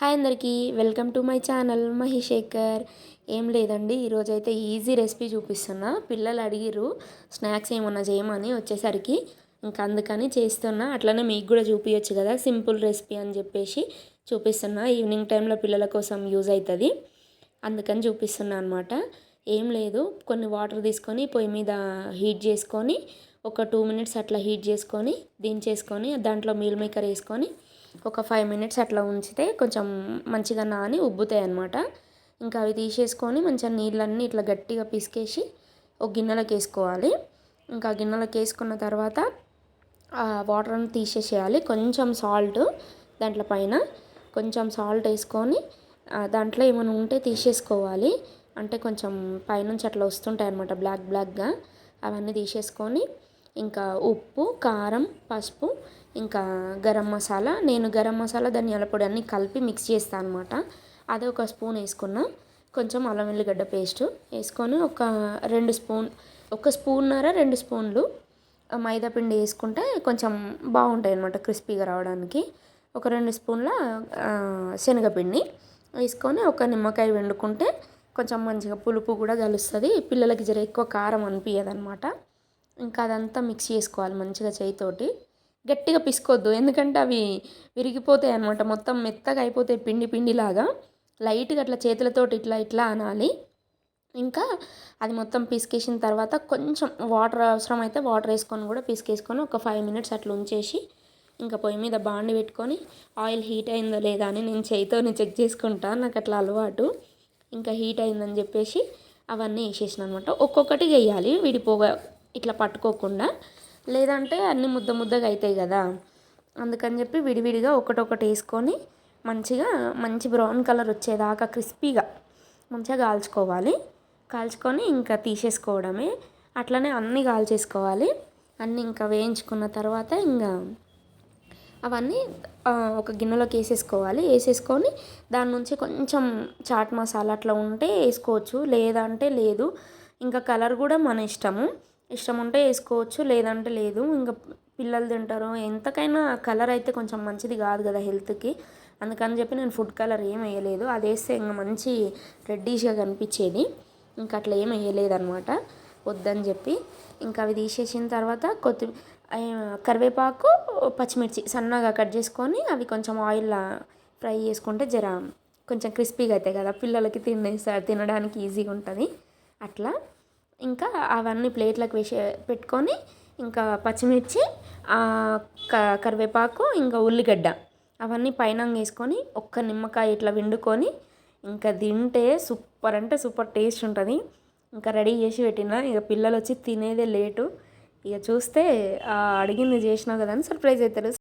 Hi అందరికీ welcome to my channel Mahishekhar ఏం లేదండి ఈరోజైతే ఈజీ రెసిపీ చూపిస్తున్నా. పిల్లలు అడిగిరు స్నాక్స్ ఏమన్నా చేయమని వచ్చేసరికి ఇంకా అందుకని చేస్తున్నా. అట్లనే మీకు కూడా చూపించచ్చు కదా సింపుల్ రెసిపీ అని చెప్పేసి చూపిస్తున్నా. ఈవినింగ్ టైంలో పిల్లల కోసం యూజ్ అవుతుంది అందుకని చూపిస్తున్నా అనమాట ఏం లేదు కొన్ని వాటర్ తీసుకొని పొయ్యి మీద హీట్ చేసుకొని ఒక టూ మినిట్స్ అట్లా హీట్ చేసుకొని దించేసుకొని దాంట్లో మీల్ మేకర్ వేసుకొని ఒక ఫైవ్ మినిట్స్ అట్లా ఉంచితే కొంచెం మంచిగా నాని ఉబ్బుతాయి అనమాట ఇంకా అవి తీసేసుకొని మంచిగా నీళ్ళన్నీ ఇట్లా గట్టిగా పిసికేసి ఒక గిన్నెలోకి వేసుకోవాలి. ఇంకా గిన్నెలోకి వేసుకున్న తర్వాత ఆ వాటర్ని తీసేసేయాలి. కొంచెం సాల్ట్ దాంట్లో పైన కొంచెం సాల్ట్ వేసుకొని దాంట్లో ఏమైనా ఉంటే తీసేసుకోవాలి. అంటే కొంచెం పైనుంచి అట్లా వస్తుంటాయి అనమాట బ్లాక్ బ్లాక్గా అవన్నీ తీసేసుకొని ఇంకా ఉప్పు కారం పసుపు ఇంకా గరం మసాలా. నేను గరం మసాలా ధనియాల పొడి అన్నీ కలిపి మిక్స్ చేస్తాను అనమాట అదే ఒక స్పూన్ వేసుకున్నా. కొంచెం అల్లం వెల్లిగడ్డ పేస్ట్ వేసుకొని ఒక రెండు స్పూన్ ఒక స్పూన్నర రెండు స్పూన్లు మైదా పిండి వేసుకుంటే కొంచెం బాగుంటాయి అనమాట క్రిస్పీగా రావడానికి. ఒక రెండు స్పూన్ల శనగపిండి వేసుకొని ఒక నిమ్మకాయ వండుకుంటే కొంచెం మంచిగా పులుపు కూడా కలుస్తుంది. పిల్లలకి జర ఎక్కువ కారం అనిపించదు అనమాట ఇంకా అదంతా మిక్స్ చేసుకోవాలి మంచిగా చేయితోటి. గట్టిగా పిసుకోవద్దు ఎందుకంటే అవి విరిగిపోతాయి అనమాట మొత్తం మెత్తగా అయిపోతాయి పిండి పిండిలాగా. లైట్గా అట్లా చేతులతోటి ఇట్లా ఇట్లా అనాలి. ఇంకా అది మొత్తం పిసికేసిన తర్వాత కొంచెం వాటర్ అవసరం అయితే వాటర్ వేసుకొని కూడా పిసికేసుకొని ఒక ఫైవ్ మినిట్స్ అట్లా ఉంచేసి ఇంకా పొయ్యి మీద బాండి పెట్టుకొని ఆయిల్ హీట్ అయిందో లేదా అని నేను చేయితోనే చెక్ చేసుకుంటా. నాకు అట్లా అలవాటు. ఇంకా హీట్ అయిందని చెప్పేసి అవన్నీ వేసేసిన అనమాట ఒక్కొక్కటి వేయాలి. విడిపోగా ఇట్లా పట్టుకోకుండా లేదంటే అన్ని ముద్ద ముద్దగా అవుతాయి కదా. అందుకని చెప్పి విడివిడిగా ఒకటొకటి వేసుకొని మంచిగా మంచి బ్రౌన్ కలర్ వచ్చేదాకా క్రిస్పీగా మంచిగా కాల్చుకోవాలి. కాల్చుకొని ఇంకా తీసేసుకోవడమే. అట్లనే అన్నీ కాల్చేసుకోవాలి. అన్నీ ఇంకా వేయించుకున్న తర్వాత ఇంకా అవన్నీ ఒక గిన్నెలోకి వేసేసుకోవాలి. వేసేసుకొని దాని నుంచి కొంచెం చాట్ మసాలా అట్లా ఉంటే వేసుకోవచ్చు. లేదంటే లేదు. ఇంకా కలర్ కూడా మన ఇష్టము. ఇష్టం ఉంటే వేసుకోవచ్చు లేదంటే లేదు. ఇంకా పిల్లలు తింటారు. ఎంతకైనా కలర్ అయితే కొంచెం మంచిది కాదు కదా హెల్త్కి. అందుకని చెప్పి నేను ఫుడ్ కలర్ ఏం వేయలేదు. అది వేస్తే ఇంకా మంచి రెడ్డిష్గా కనిపించేది. ఇంకా అట్లా ఏం వేయలేదనమాట వద్దని చెప్పి ఇంకా అవి తీసేసిన తర్వాత కొత్తి కరివేపాకు పచ్చిమిర్చి సన్నగా కట్ చేసుకొని అవి కొంచెం ఆయిల్ ఫ్రై చేసుకుంటే జర కొంచెం క్రిస్పీగా అవుతాయి కదా. పిల్లలకి తినేస్తారు తినడానికి ఈజీగా ఉంటుంది. అట్లా ఇంకా అవన్నీ ప్లేట్లకు వేసి పెట్టుకొని ఇంకా పచ్చిమిర్చి కరివేపాకు ఇంకా ఉల్లిగడ్డ అవన్నీ పైన వేసుకొని ఒక్క నిమ్మకాయ ఇట్లా వండుకొని ఇంకా తింటే సూపర్ అంటే సూపర్ టేస్ట్ ఉంటుంది. ఇంకా రెడీ చేసి పెట్టిన. ఇక పిల్లలు వచ్చి తినేదే లేటు. ఇక చూస్తే అడిగింది చేసినావు కదా అని సర్ప్రైజ్ అవుతారు.